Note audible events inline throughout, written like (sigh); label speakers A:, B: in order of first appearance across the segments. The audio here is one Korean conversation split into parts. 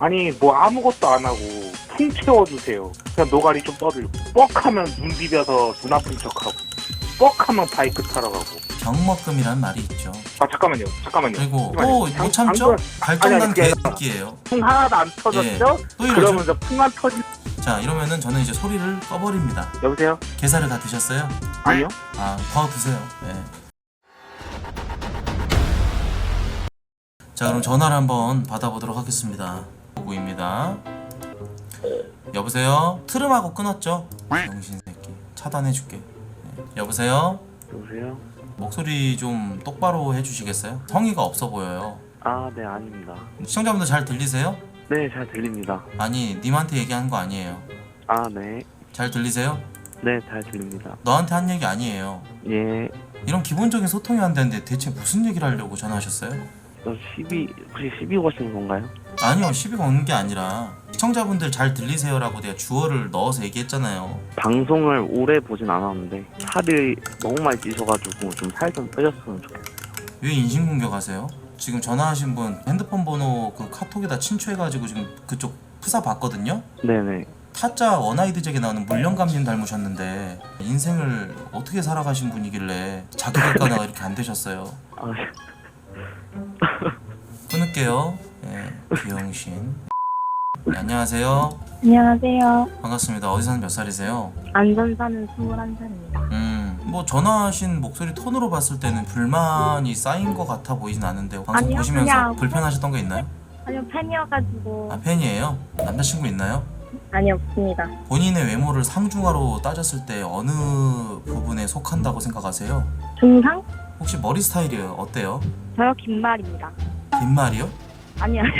A: 아니 뭐 아무것도 안 하고 풍 채워주세요. 그냥 노가리 좀 떠들고 뻑하면 눈 비벼서 눈 아픈 척하고 뻑하면 바이크 타러 가고
B: 병먹금이란 말이 있죠.
A: 아 잠깐만요 잠깐만요
B: 그리고
A: 잠깐만요.
B: 또
A: 장-
B: 못 참죠? 발정난
A: 아니,
B: 개새끼예요.
A: 풍 하나도 안 터졌죠?
B: 예. 또 이러죠.
A: 그러면서 풍안 터지
B: 자 이러면은 저는 이제 소리를 꺼버립니다.
A: 여보세요?
B: 게살을 다 드셨어요?
A: 아니요?
B: 아, 더 드세요. 네. 자, 그럼 전화를 한번 받아보도록 하겠습니다. 보구입니다. 여보세요? 트름하고 끊었죠? 병신 새끼. 차단해줄게. 네. 여보세요?
C: 여보세요?
B: 목소리 좀 똑바로 해주시겠어요? 성의가 없어 보여요.
C: 아, 네, 아닙니다.
B: 시청자분들 잘 들리세요?
C: 네, 잘 들립니다.
B: 아니, 님한테 얘기하는 거 아니에요.
C: 아, 네.
B: 잘 들리세요?
C: 네, 잘 들립니다.
B: 너한테 한 얘기 아니에요.
C: 예,
B: 이런 기본적인 소통이 안 되는데 대체 무슨 얘기를 하려고 전화하셨어요?
C: 저 12, 혹시 12 거신 건가요?
B: 아니요 시비가 오는 게 아니라 시청자분들 잘 들리세요라고 내가 주어를 넣어서 얘기했잖아요
C: 방송을 오래 보진 않았는데, 살이 너무 많이 찌셔가지고 좀 살 좀 빼셨으면 좋겠어요.
B: 왜 인신공격하세요? 지금 전화하신 분 핸드폰 번호 그 카톡에다 친추해가지고 지금 그쪽 프사 봤거든요?
C: 네네.
B: 타짜 원아이드잭에 나오는 물령감님 닮으셨는데 인생을 어떻게 살아가신 분이길래 자기 객관화가 (laughs) 이렇게 안 되셨어요
C: 아,
B: 끊을게요 예, 비영신 네, 안녕하세요
D: 안녕하세요.
B: 반갑습니다 어디 사는 몇 살이세요?
D: 안전 사는 21살입니다.
B: 음, 뭐 전화하신 목소리 톤으로 봤을 때는 불만이 쌓인 것 같아 보이진 않은데 방송
D: 아니요,
B: 보시면서
D: 그냥-
B: 불편하셨던 거 있나요?
D: 아니요, 팬이어가지고.
B: 아 팬이에요? 남자친구 있나요?
D: 아니, 없습니다.
B: 본인의 외모를 상중하로 따졌을 때 어느 부분에 속한다고 생각하세요?
D: 중상?
B: 혹시 머리 스타일이 어때요?
D: 저요, 긴 말입니다.
B: 긴 말이요?
D: 아니, 아니요.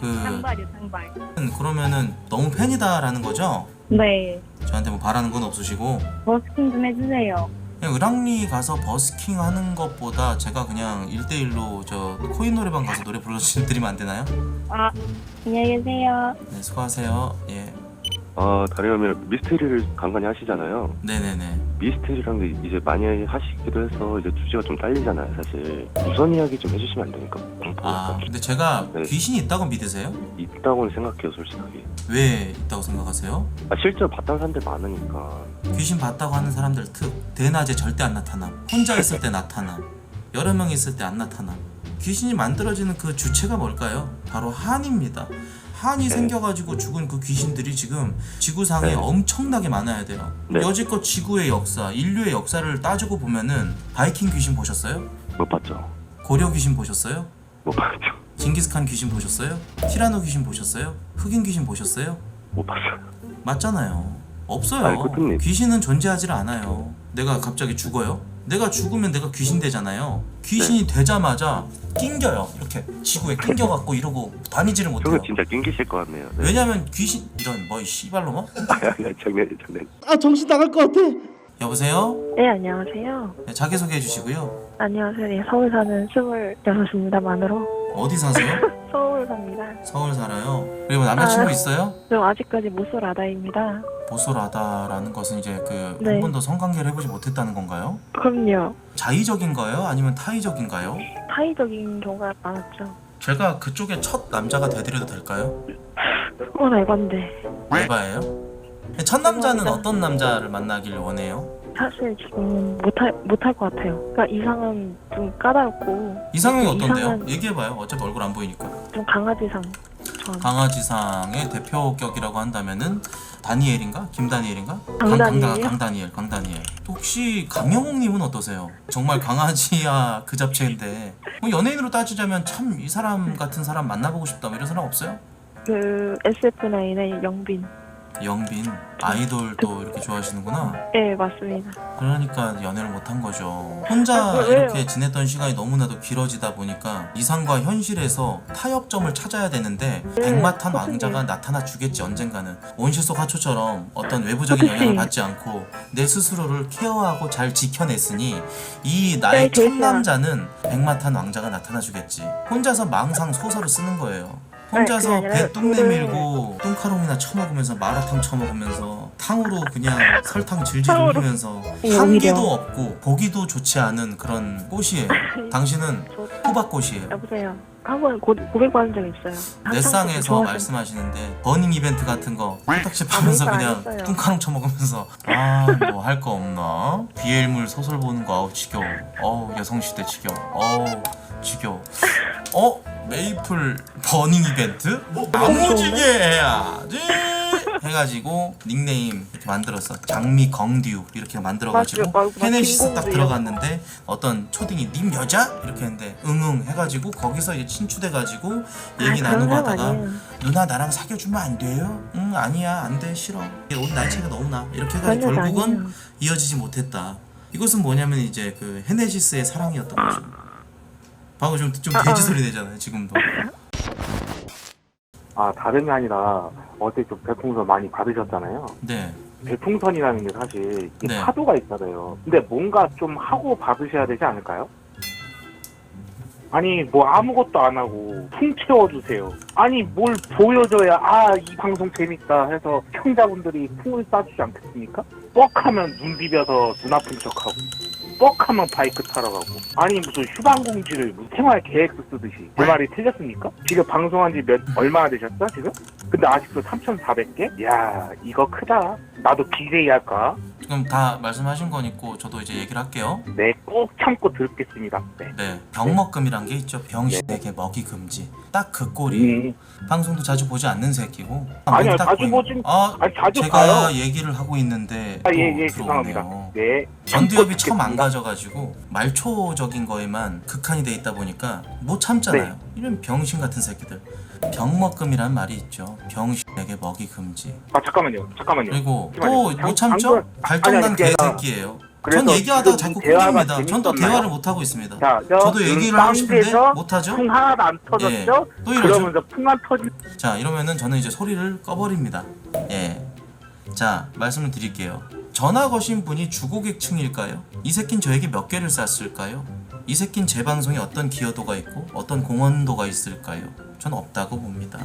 B: 그
D: 장발이요, 장발.
B: 그러면은 너무 팬이다라는 거죠?
D: 네.
B: 저한테 뭐 바라는 건 없으시고
D: 버스킹 좀 해주세요.
B: 그냥 을왕리 가서 버스킹 하는 것보다 제가 그냥 1대1로 저 코인 노래방 가서 노래 불러드리면 안 되나요?
D: 아, 안녕히 계세요.
B: 네 수고하세요 예
E: 아, 아니라 미스테리를 간간히 하시잖아요.
B: 네네네
E: 미스테리랑 게 이제 많이 하시기도 해서 이제 주제가 좀 딸리잖아요, 사실. 우선 이야기 좀 해주시면 안 됩니까?
B: 아 근데 제가
E: 네.
B: 귀신이 있다고 믿으세요?
E: 있다고는 생각해요, 솔직하게.
B: 왜 있다고 생각하세요?
E: 아, 실제로 봤다는 사람들 많으니까.
B: 귀신 봤다고 하는 사람들 특 대낮에 절대 안 나타남 혼자 있을 때 나타남 여러 명 있을 때 안 나타남 귀신이 만들어지는 그 주체가 뭘까요? 바로 한입니다 한이
E: 네.
B: 생겨가지고 죽은 그 귀신들이 지금 지구상에
E: 네.
B: 엄청나게 많아야 돼요
E: 네.
B: 여지껏 지구의 역사 인류의 역사를 따지고 보면은 바이킹 귀신 보셨어요?
E: 못 봤죠.
B: 고려 귀신 보셨어요?
E: 못 봤죠.
B: 징기스칸 귀신 보셨어요? 티라노 귀신 보셨어요? 흑인 귀신 보셨어요?
E: 못 봤어요.
B: 맞잖아요. 없어요.
E: 코트님.
B: 귀신은 존재하지 않아요. 내가 갑자기 죽어요? 내가 죽으면 내가 귀신 되잖아요. 귀신이
E: 네.
B: 되자마자 낑겨요. 이렇게 지구에 낑겨갖고 이러고 다니지를 못해요.
E: 형은 진짜 낑기실 것 같네요. 네.
B: 왜냐면 귀신 이런 뭐이 씨발로마?
E: 아니, 장난, 장난.
B: 여보세요?
D: 네, 안녕하세요.
B: 네, 자기 소개해 주시고요.
D: 안녕하세요. 네, 서울 사는 26입니다, 만으로.
B: 어디 사세요? (laughs)
D: 서울 삽니다.
B: 서울 살아요. 그리고 남자친구
D: 아.
B: 있어요?
D: 저 아직까지 모쏠 아다입니다.
B: 보솔하다라는 것은 이제 그한
D: 네.
B: 번도 성관계를 해보지 못했다는 건가요?
D: 그럼요.
B: 자의적인가요? 아니면 타의적인가요?
D: 타의적인 경우가 많았죠.
B: 제가 그쪽에 첫 남자가 되드려도 될까요?
D: 어, 날건데.
B: 에바예요? 첫 남자는. 어떤 남자를 만나길 원해요?
D: 사실 지금 못할 못할 것 같아요. 그러니까 이상은 좀 까다롭고
B: 이상형이 어떤데요?
D: 이상은-
B: 얘기해봐요. 어차피 얼굴 안 보이니까.
D: 좀 강아지상. 전
B: 강아지상의 대표격이라고 한다면은 다니엘인가? 김다니엘인가?
D: 강,
B: 강다니엘, 강다니엘. 또 혹시 강영욱님은 어떠세요? 정말 강아지야 그 잡채인데 뭐 연예인으로 따지자면 참 이 사람 같은 사람 만나보고 싶다 뭐 이런 사람 없어요?
D: 그 SF9의 영빈.
B: 영빈 아이돌도 이렇게 좋아하시는구나.
D: 네 맞습니다.
B: 그러니까 연애를 못 한 거죠. 혼자
D: 아, 왜요?
B: 이렇게 지냈던 시간이 너무나도 길어지다 보니까 이상과 현실에서 타협점을 찾아야 되는데
D: 네,
B: 백마탄. 왕자가 나타나 주겠지 언젠가는 온실 속 하초처럼 어떤 외부적인. 영향을 받지 않고 내 스스로를 케어하고 잘 지켜냈으니 이 나의
D: 네,
B: 첫
D: 되죠.
B: 남자는 백마탄 왕자가 나타나 주겠지. 혼자서 망상 소설을 쓰는 거예요. 혼자서 배뚝
D: 그거를-
B: 내밀고 똥카롱이나 처먹으면서 마라탕 처먹으면서 다 탕으로 그냥 설탕 질질. 흘리면서
D: 예,
B: 향기도. 없고 보기도 좋지 않은 그런 꽃이에요. (laughs) 당신은
D: 저,
B: 호박꽃이에요.
D: 여보세요. 한번 고백받은 적 있어요.
B: 넷상에서 말씀하시는데 버닝 이벤트 같은 거 코딱지 파면서
D: 아, 안
B: 그냥. 뚱카롱 쳐먹으면서 아 뭐 할 거 없나 비엘물 소설 보는 거 아우 지겨워 어우 여성시대 지겨워 어우 지겨워 어? 메이플 버닝 이벤트? 뭐 나무지게 해야지 해가지고 닉네임 이렇게 만들었어 장미 정듀 이렇게 만들어가지고 헤네시스 딱. 들어갔는데 어떤 초딩이 님 여자? 이렇게 했는데 응응 해가지고 거기서 이제 친추돼가지고 얘기
D: 아,
B: 나누고 하다가
D: 아니에요.
B: 누나 나랑 사귀어주면 안 돼요? 응 아니야 안 돼 싫어 우리 나이 차이가 너무 나 이렇게 해가지고 결국은
D: 아니에요.
B: 이어지지 못했다 이것은 뭐냐면 이제 그 헤네시스의 사랑이었던 거죠 방금 좀, 좀
D: 아,
B: 돼지
D: 아.
B: 소리 내잖아요 지금도
A: 아 다름이 아니라 어제 좀 별풍선 많이 받으셨잖아요.
B: 네
A: 별풍선이라는 게 사실 이게
B: 네.
A: 파도가 있잖아요. 근데 뭔가 좀 하고 받으셔야 되지 않을까요? 아니 뭐 아무것도 안 하고 풍 채워주세요. 아니 뭘 보여줘야 아 이 방송 재밌다 해서 시청자분들이 풍을 쏴주지 않겠습니까? 뻑하면 눈 비벼서 눈 아픈 척하고 뻑하면 바이크 타러 가고 아니 무슨 휴방공지를 무슨 생활 계획서 쓰듯이 제 말이 틀렸습니까? 지금 방송한 지 몇 얼마나 되셨죠 지금? 근데 아직도 3,400개? 야 이거 크다. 나도 BJ 할까?
B: 지금 다 말씀하신 거니까 저도 이제 얘기를 할게요
A: 네, 꼭 참고 듣겠습니다. 네.
B: 네 병먹금이란 게 있죠 병신에게 먹이 금지 딱 그 꼴이
A: 음.
B: 방송도 자주 보지 않는 새끼고
A: 아니요,
B: 딱
A: 자주
B: 보이는-
A: 보진-
B: 아
A: 아니 자주
B: 제가
A: 봐요.
B: 얘기를 하고 있는데
A: 아,
B: 또
A: 예, 예. 죄송합니다. 네.
B: 전두엽이
A: 참고
B: 처음 안
A: 듣겠습니다.
B: 가져가지고 말초적인 거에만 극한이 돼 있다 보니까 못 참잖아요.
A: 네.
B: 이런 병신 같은 새끼들. 병먹금이란 말이 있죠. 병신에게 먹이 금지.
A: 아 잠깐만요, 잠깐만요.
B: 그리고
A: 잠시만요.
B: 또
A: 장-
B: 못 참죠? 발정난
A: 아니, 아니,
B: 개새끼예요.
A: 그래서
B: 전 얘기하다가
A: 지금
B: 자꾸
A: 대화가
B: 끊깁니다. 전 또
A: 재밌었나요?
B: 대화를 못 하고 있습니다.
A: 자, 저
B: 저도 얘기를 하고 싶은데
A: 사운드에서
B: 못 하죠?
A: 풍 하나도 안 터졌죠?
B: 예. 또 이러죠?
A: 그러면서 풍안 터진
B: 자 이러면은 저는 이제 소리를 꺼버립니다. 예. 자 말씀을 드릴게요. 전화 거신 분이 주고객층일까요? 이 새낀 저에게 몇 개를 쐈을까요? 이 새낀 제 방송에 어떤 기여도가 있고 어떤 공헌도가 있을까요? 전 없다고 봅니다.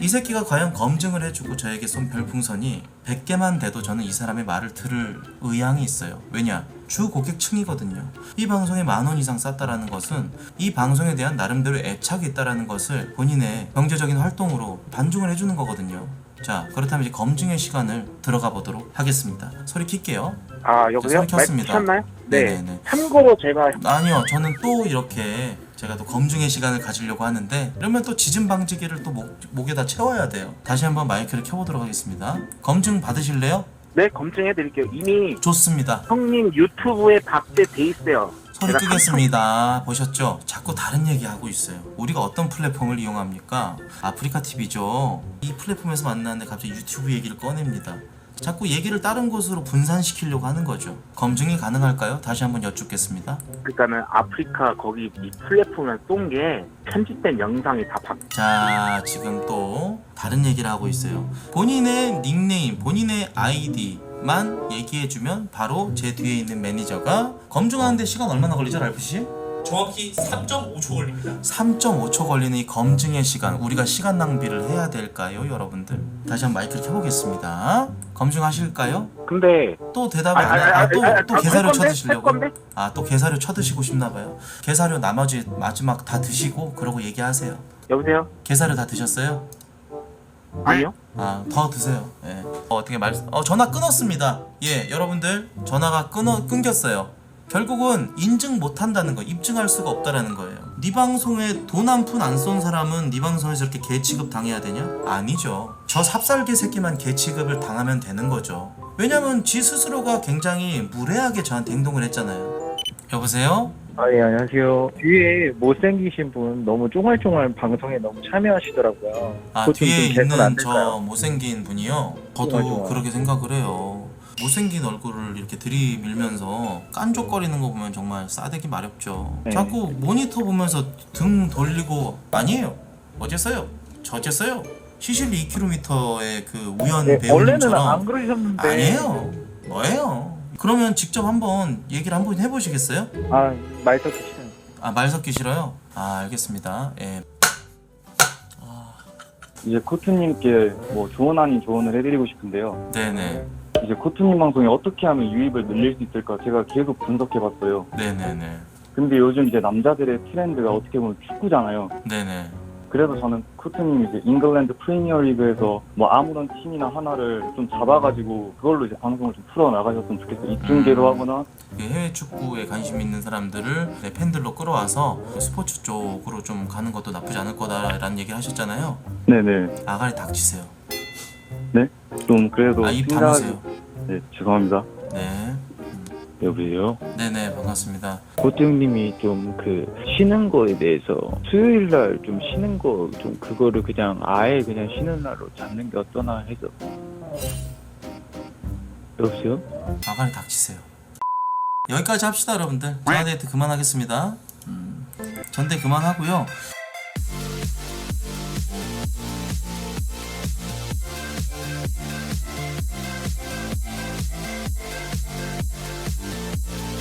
B: 이 새끼가 과연 검증을 해주고 저에게 쏜 별풍선이 100개만 돼도 저는 이 사람의 말을 들을 의향이 있어요. 왜냐? 주 고객층이거든요. 이 방송에 만 원 이상 쌌다라는 것은 이 방송에 대한 나름대로 애착이 있다라는 것을 본인의 경제적인 활동으로 반증을 해주는 거거든요. 자, 그렇다면 이제 검증의 시간을 들어가 보도록 하겠습니다. 소리 킬게요.
A: 아 여보세요?
B: 소리 켰습니다.
A: 켰나요? 네.
B: 네네네.
A: 참고로 제가
B: 아니요, 저는 또 이렇게 제가 또 검증의 시간을 가지려고 하는데 이러면 또 지진 방지기를 또 목, 목에다 채워야 돼요. 다시 한번 마이크를 켜보도록 하겠습니다. 검증 받으실래요?
A: 네 검증해 드릴게요. 이미
B: 좋습니다.
A: 형님 유튜브에 박제돼 있어요.
B: 소리 끄겠습니다. 보셨죠? 자꾸 다른 얘기 하고 있어요. 우리가 어떤 플랫폼을 이용합니까? 아프리카 TV죠. 이 플랫폼에서 만났는데 갑자기 유튜브 얘기를 꺼냅니다. 자꾸 얘기를 다른 곳으로 분산시키려고 하는 거죠. 검증이 가능할까요? 다시 한번 여쭙겠습니다.
A: 그러니까는 아프리카 거기 이 플랫폼에 쏜 게 편집된 영상이 다 박.
B: 자, 지금 또 다른 얘기를 하고 있어요. 본인의 닉네임, 본인의 아이디 만 얘기해주면 바로 제 뒤에 있는 매니저가 검증하는데 시간 얼마나 걸리죠, 랄프 씨?
F: 정확히 3.5초 걸립니다.
B: 3.5초 걸리는 이 검증의 시간 우리가 시간 낭비를 해야 될까요 여러분들 다시 한번 마이크를 켜보겠습니다 검증하실까요?
A: 근데
B: 또 대답을 안 해? 아, 또,
A: 또할
B: 게사료
A: 건데? 할
B: 쳐드시려고?
A: 건데?
B: 아또 게사료 쳐드시고 싶나봐요 게사료 나머지 마지막 다 드시고 그러고 얘기하세요
A: 여보세요?
B: 게사료 다 드셨어요?
A: 아니요?
B: 아더 드세요 예. 어, 어떻게 말 어, 전화 끊었습니다 예 여러분들 전화가 끊어, 끊겼어요 결국은 인증 못한다는 거 입증할 수가 없다라는 거예요 네 방송에 돈 한 푼 안 쏜 사람은 네 방송에서 이렇게 개취급 당해야 되냐? 아니죠 저 삽살개 새끼만 개취급을 당하면 되는 거죠 왜냐면 지 스스로가 굉장히 무례하게 저한테 행동을 했잖아요 여보세요?
G: 아, 예, 안녕하세요. 뒤에 못생기신 분 너무 쫑알쫑알 방송에 너무 참여하시더라고요.
B: 아
G: 그것 좀
B: 뒤에
G: 개선
B: 있는 저
G: 될까요?
B: 못생긴 분이요. 저도
G: 좋아.
B: 그렇게 생각을 해요. 못생긴 얼굴을 이렇게 들이밀면서 깐족거리는 거 보면 정말 싸대기 마렵죠.
G: 네.
B: 자꾸 모니터 보면서 등 돌리고 아니에요. 어제서요. 저제서요. 시실 2km의 그 우연
G: 네, 원래는 안
B: 배우님처럼
G: 그러셨는데.
B: 아니에요. 뭐예요? 그러면 직접 한번 얘기를 한번 해보시겠어요?
G: 아, 말 섞기 싫어요.
B: 아 말 섞기 싫어요? 아 알겠습니다. 예.
H: 이제 코트님께 뭐 조언 아닌 조언을 해드리고 싶은데요.
B: 네네.
H: 이제 코트님 방송에 어떻게 하면 유입을 늘릴 수 있을까 제가 계속 분석해봤어요.
B: 네네네.
H: 근데 요즘 이제 남자들의 트렌드가 어떻게 보면 축구잖아요.
B: 네네.
H: 그래서 저는 코트님이 이제 잉글랜드 프리미어 리그에서 뭐 아무런 팀이나 하나를 좀 잡아가지고 그걸로 이제 방송을 좀 풀어 나가셨으면 좋겠어요. 입중계로
B: 음.
H: 하거나
B: 그 해외 축구에 관심 있는 사람들을 내 팬들로 끌어와서 스포츠 쪽으로 좀 가는 것도 나쁘지 않을 거다라는 얘기를 하셨잖아요.
H: 네네
B: 아가리 닥치세요.
H: 좀 그래도
B: 아, 입
H: 생각-
B: 다무세요.
H: 네 죄송합니다.
B: 네.
I: 여보세요?
B: 네네, 반갑습니다.
I: 고트 형님이 좀 그 쉬는 거에 대해서 수요일 날 좀 쉬는 거 좀 그거를 그냥 아예 그냥 쉬는 날로 잡는 게 어떠나 해서 여보세요?
B: 아가리 닥치세요. 여기까지 합시다, 여러분들. 전화데이트 그만하겠습니다. 음, 전대 그만하고요.